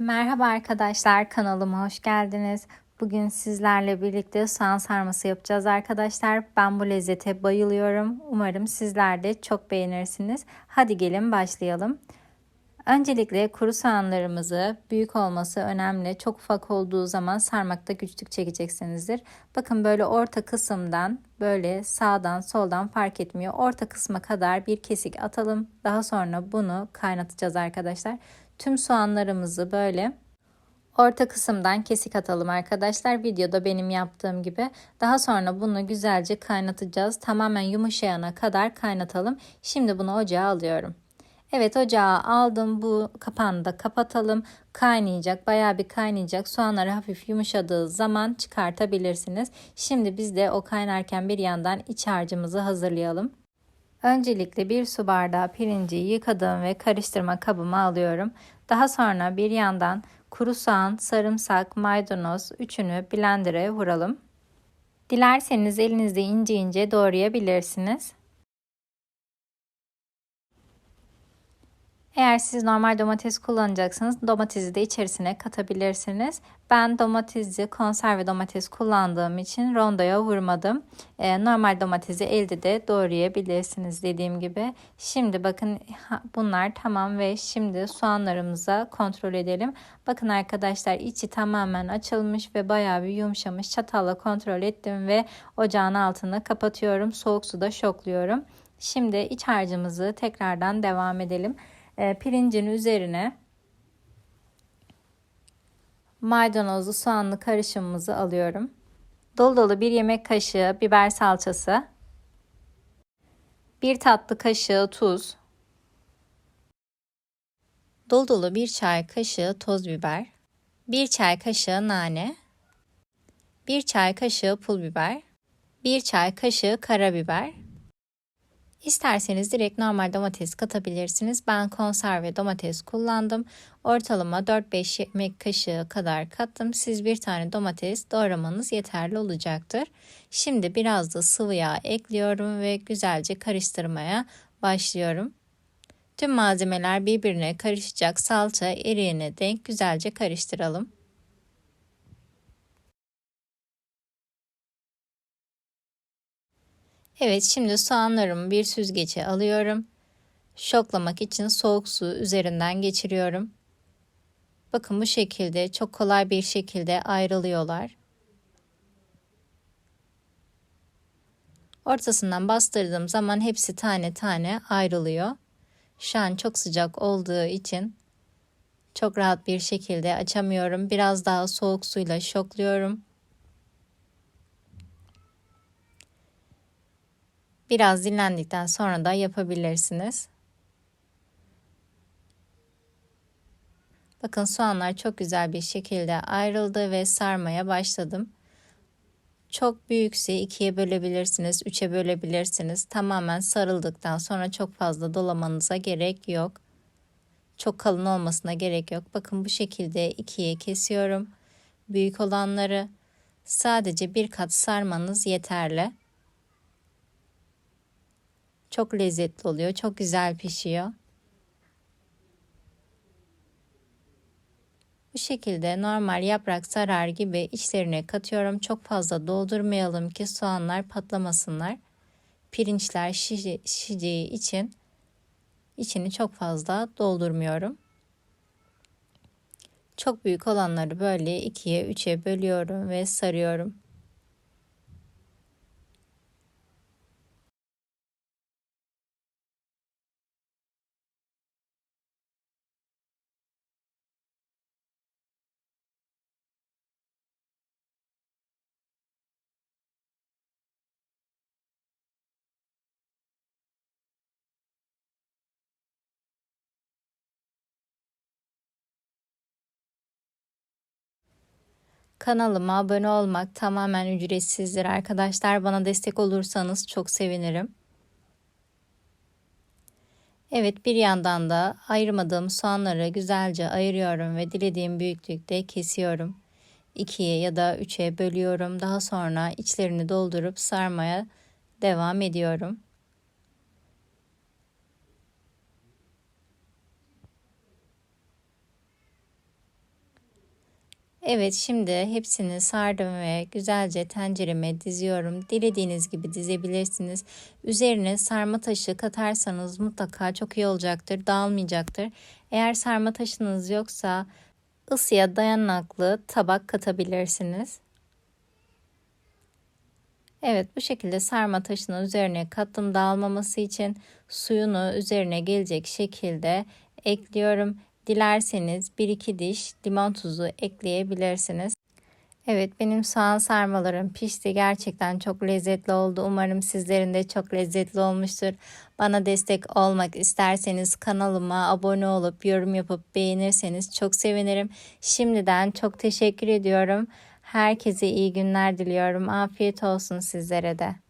Merhaba arkadaşlar kanalıma hoş geldiniz. Bugün sizlerle birlikte soğan sarması yapacağız arkadaşlar. Ben bu lezzete bayılıyorum. Umarım sizler de çok beğenirsiniz. Hadi gelin başlayalım. Öncelikle kuru soğanlarımızı büyük olması önemli. Çok ufak olduğu zaman sarmakta güçlük çekeceksinizdir. Bakın böyle orta kısımdan böyle sağdan soldan fark etmiyor. Orta kısma kadar bir kesik atalım. Daha sonra bunu kaynatacağız arkadaşlar. Tüm soğanlarımızı böyle orta kısımdan kesik atalım arkadaşlar. Videoda benim yaptığım gibi. Daha sonra bunu güzelce kaynatacağız. Tamamen yumuşayana kadar kaynatalım. Şimdi bunu ocağa alıyorum. Evet ocağa aldım. Bu kapağını da kapatalım. Kaynayacak. Bayağı bir kaynayacak. Soğanları hafif yumuşadığı zaman çıkartabilirsiniz. Şimdi biz de o kaynarken bir yandan iç harcımızı hazırlayalım. Öncelikle bir su bardağı pirinci yıkadım ve karıştırma kabıma alıyorum. Daha sonra bir yandan kuru soğan, sarımsak, maydanoz üçünü blender'a vuralım. Dilerseniz elinizde ince ince doğrayabilirsiniz. Eğer siz normal domates kullanacaksınız domatesi de içerisine katabilirsiniz. Ben domatesi konserve domates kullandığım için rondoya vurmadım. Ee, normal domatesi elde de doğrayabilirsiniz dediğim gibi. Şimdi bakın bunlar tamam ve şimdi soğanlarımıza kontrol edelim. Bakın arkadaşlar içi tamamen açılmış ve bayağı bir yumuşamış. Çatalla kontrol ettim ve ocağın altını kapatıyorum. Soğuk suda şokluyorum. Şimdi iç harcımızı tekrardan devam edelim e, pirincin üzerine maydanozlu soğanlı karışımımızı alıyorum. Dolu dolu bir yemek kaşığı biber salçası, bir tatlı kaşığı tuz, dolu dolu bir çay kaşığı toz biber, bir çay kaşığı nane, bir çay kaşığı pul biber, bir çay kaşığı karabiber, İsterseniz direkt normal domates katabilirsiniz. Ben konserve domates kullandım. Ortalama 4-5 yemek kaşığı kadar kattım. Siz bir tane domates doğramanız yeterli olacaktır. Şimdi biraz da sıvı yağ ekliyorum ve güzelce karıştırmaya başlıyorum. Tüm malzemeler birbirine karışacak salça eriyene denk güzelce karıştıralım. Evet şimdi soğanlarımı bir süzgece alıyorum. Şoklamak için soğuk su üzerinden geçiriyorum. Bakın bu şekilde çok kolay bir şekilde ayrılıyorlar. Ortasından bastırdığım zaman hepsi tane tane ayrılıyor. Şu an çok sıcak olduğu için çok rahat bir şekilde açamıyorum. Biraz daha soğuk suyla şokluyorum. Biraz dinlendikten sonra da yapabilirsiniz. Bakın soğanlar çok güzel bir şekilde ayrıldı ve sarmaya başladım. Çok büyükse ikiye bölebilirsiniz, üçe bölebilirsiniz. Tamamen sarıldıktan sonra çok fazla dolamanıza gerek yok. Çok kalın olmasına gerek yok. Bakın bu şekilde ikiye kesiyorum. Büyük olanları sadece bir kat sarmanız yeterli. Çok lezzetli oluyor. Çok güzel pişiyor. Bu şekilde normal yaprak sarar gibi içlerine katıyorum. Çok fazla doldurmayalım ki soğanlar patlamasınlar. Pirinçler şişeceği için içini çok fazla doldurmuyorum. Çok büyük olanları böyle ikiye üçe bölüyorum ve sarıyorum. Kanalıma abone olmak tamamen ücretsizdir arkadaşlar. Bana destek olursanız çok sevinirim. Evet bir yandan da ayırmadığım soğanları güzelce ayırıyorum ve dilediğim büyüklükte kesiyorum. İkiye ya da üçe bölüyorum. Daha sonra içlerini doldurup sarmaya devam ediyorum. Evet şimdi hepsini sardım ve güzelce tencereme diziyorum. Dilediğiniz gibi dizebilirsiniz. Üzerine sarma taşı katarsanız mutlaka çok iyi olacaktır. Dağılmayacaktır. Eğer sarma taşınız yoksa ısıya dayanıklı tabak katabilirsiniz. Evet bu şekilde sarma taşını üzerine kattım dağılmaması için suyunu üzerine gelecek şekilde ekliyorum. Dilerseniz 1-2 diş limon tuzu ekleyebilirsiniz. Evet benim soğan sarmalarım pişti. Gerçekten çok lezzetli oldu. Umarım sizlerin de çok lezzetli olmuştur. Bana destek olmak isterseniz kanalıma abone olup yorum yapıp beğenirseniz çok sevinirim. Şimdiden çok teşekkür ediyorum. Herkese iyi günler diliyorum. Afiyet olsun sizlere de.